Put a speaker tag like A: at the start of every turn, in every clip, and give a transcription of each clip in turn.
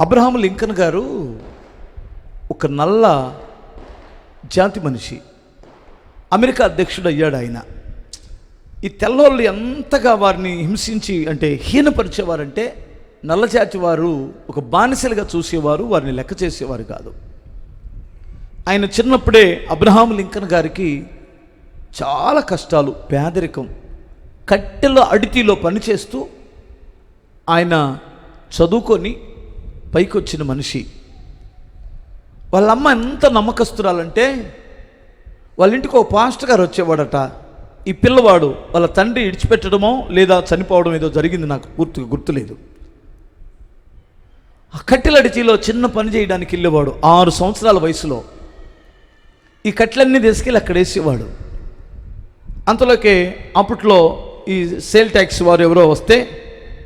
A: Abraham Lincoln గారు ఒక నల్ల జాతి మనిషి. అమెరికా అధ్యక్షుడు అయ్యాడు ఆయన. ఈ తెల్లోళ్ళు ఎంతగా వారిని హింసించి అంటే హీనపరిచేవారంటే నల్లజాతి వారు ఒక బానిసలుగా చూసేవారు వారిని లెక్క చేసేవారు కాదు. ఆయన చిన్నప్పుడే అబ్రహాం లింకన్ గారికి చాలా కష్టాలు పేదరికం కట్టెల అడితిలో పనిచేస్తూ ఆయన చదువుకొని పైకి వచ్చిన మనిషి. వాళ్ళ అమ్మ ఎంత నమ్మకస్తురాలంటే వాళ్ళ ఇంటికి ఒక పాస్టర్ గారు వచ్చేవాడట. ఈ పిల్లవాడు వాళ్ళ తండ్రి ఇడిచిపెట్టడమో లేదా చనిపోవడం ఏదో జరిగింది నాకు పూర్తిగా గుర్తులేదు. ఆ కట్టెలడిచిలో చిన్న పని చేయడానికి వెళ్ళేవాడు ఆరు సంవత్సరాల వయసులో. ఈ కట్టెలన్నీ తీసుకెళ్ళి అక్కడ వేసేవాడు. అంతలోకే అప్పట్లో ఈ సేల్ ట్యాక్స్ వారు ఎవరో వస్తే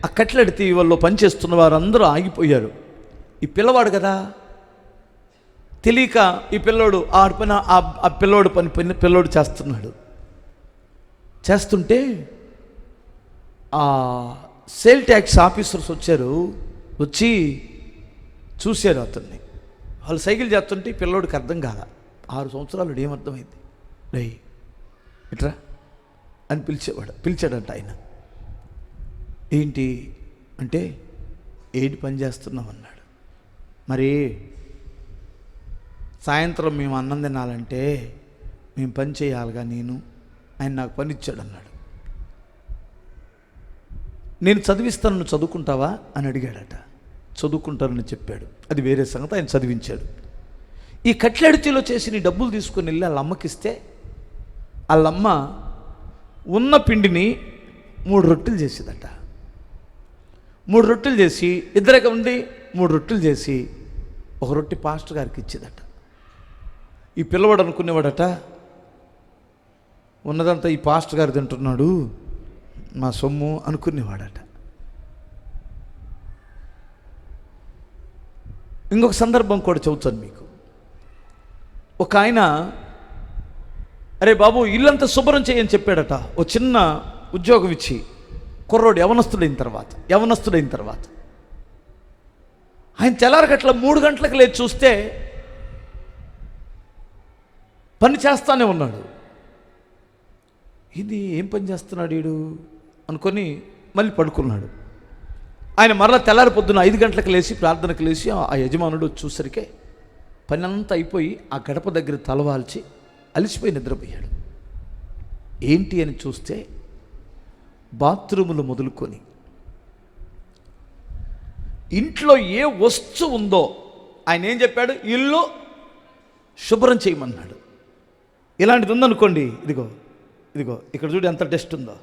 A: ఆ కట్టెలడితి వాళ్ళు పనిచేస్తున్న వారందరూ ఆగిపోయారు. ఈ పిల్లవాడు కదా. తెలియక ఈ పిల్లోడు ఆ పని ఆ- పిల్లోడు పని పని పిల్లోడు చేస్తున్నాడు. చేస్తుంటే ఆ సేల్ ట్యాక్స్ ఆఫీసర్స్ వచ్చారు వచ్చి చూశారు అతన్ని. వాళ్ళు సైకిల్ చేస్తుంటే పిల్లోడికి అర్థం కాల. ఆరు సంవత్సరాలు ఏమర్థమైంది? రే ఇట్రా అని పిలిచేవాడు పిలిచాడంట ఆయన. ఏంటి? అంటే ఏంటి పని చేస్తున్నాం అన్నాడు. మరి సాయంత్రం మేము అన్నం తినాలంటే మేము పని చేయాలిగా నేను. ఆయన నాకు పని ఇచ్చాడు అన్నాడు. నేను చదివిస్తాను నువ్వు చదువుకుంటావా అని అడిగాడట. చదువుకుంటానని చెప్పాడు. అది వేరే సంగతి ఆయన చదివించాడు. ఈ కట్లడితిలో చేసి నీ డబ్బులు తీసుకుని వెళ్ళి వాళ్ళ అమ్మకిస్తే వాళ్ళమ్మ ఉన్న పిండిని మూడు రొట్టెలు చేసేదట. మూడు రొట్టెలు చేసి ఇద్దరికి ఉండి మూడు రొట్టెలు చేసి ఒక రొట్టె పాస్టర్ గారికి ఇచ్చేదట. ఈ పిల్లవాడు అనుకునేవాడట ఉన్నదంతా ఈ పాస్టర్ గారు తింటున్నాడు మా సొమ్ము అనుకునేవాడట. ఇంకొక సందర్భం కూడా చెబుతాను మీకు. ఒక ఆయన అరే బాబు ఇల్లంతా శుభ్రం చేయని చెప్పాడట. ఓ చిన్న ఉద్యోగం ఇచ్చి కుర్రోడు యవనస్తుడైన తర్వాత యవనస్తుడైన తర్వాత. ఆయన తెల్లారగట్ల మూడు గంటలకు లేచి చూస్తే పని చేస్తానే ఉన్నాడు. ఇది ఏం పని చేస్తున్నాడు వీడు అనుకొని మళ్ళీ పడుకున్నాడు. ఆయన మరలా తెల్లారి పొద్దున ఐదు గంటలకు లేచి ప్రార్థనకు లేచి ఆ యజమానుడు చూసరికే పని అంతా అయిపోయి ఆ గడప దగ్గర తలవాల్చి అలిసిపోయి నిద్రపోయాడు. ఏంటి అని చూస్తే బాత్రూములు మొదలుకొని ఇంట్లో ఏ వస్తువు ఉందో ఆయన ఏం చెప్పాడు? ఇల్లు శుభ్రం చేయమన్నాడు. ఇలాంటిది ఉందనుకోండి ఇదిగో ఇదిగో ఇక్కడ చూడు ఎంత డస్ట్ ఉందో.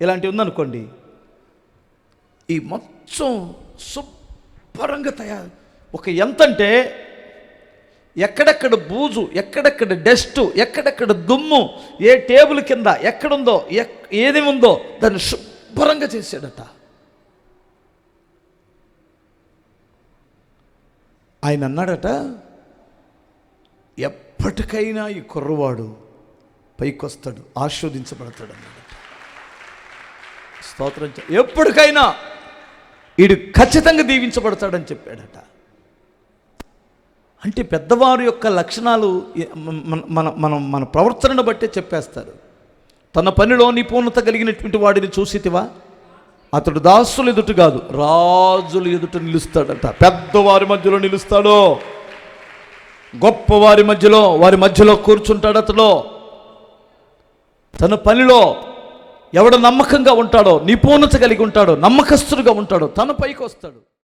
A: ఇలాంటివి ఉందనుకోండి ఈ మొత్తం శుభ్రంగా తయారు. ఒక ఎంతంటే ఎక్కడెక్కడ బూజు ఎక్కడెక్కడ డస్ట్ ఎక్కడెక్కడ దుమ్ము ఏ టేబుల్ కింద ఎక్కడుందో ఎక్- ఏది ఉందో దాన్ని శుభ్రంగా చేశాడట. ఆయన అన్నాడట ఎప్పటికైనా ఈ కుర్రవాడు పైకొస్తాడు ఆస్వాదించబడతాడు అన్నాడట. స్తోత్రం ఎప్పటికైనా వీడు ఖచ్చితంగా దీవించబడతాడని చెప్పాడట. అంటే పెద్దవారి యొక్క లక్షణాలు మన మన మనం మన ప్రవర్తనను బట్టే చెప్పేస్తారు. తన పనిలో నిపుణత కలిగినటువంటి వాడిని చూసితివా? అతడు దాసులు ఎదుట కాదు రాజులు ఎదుట నిలుస్తాడంట. పెద్దవారి మధ్యలో నిలుస్తాడు. గొప్పవారి మధ్యలో వారి మధ్యలో కూర్చుంటాడు అతడు. తన పనిలో ఎవడు నమ్మకంగా ఉంటాడో నిపుణత కలిగి ఉంటాడో నమ్మకస్తుడుగా ఉంటాడో తన పైకి వస్తాడు.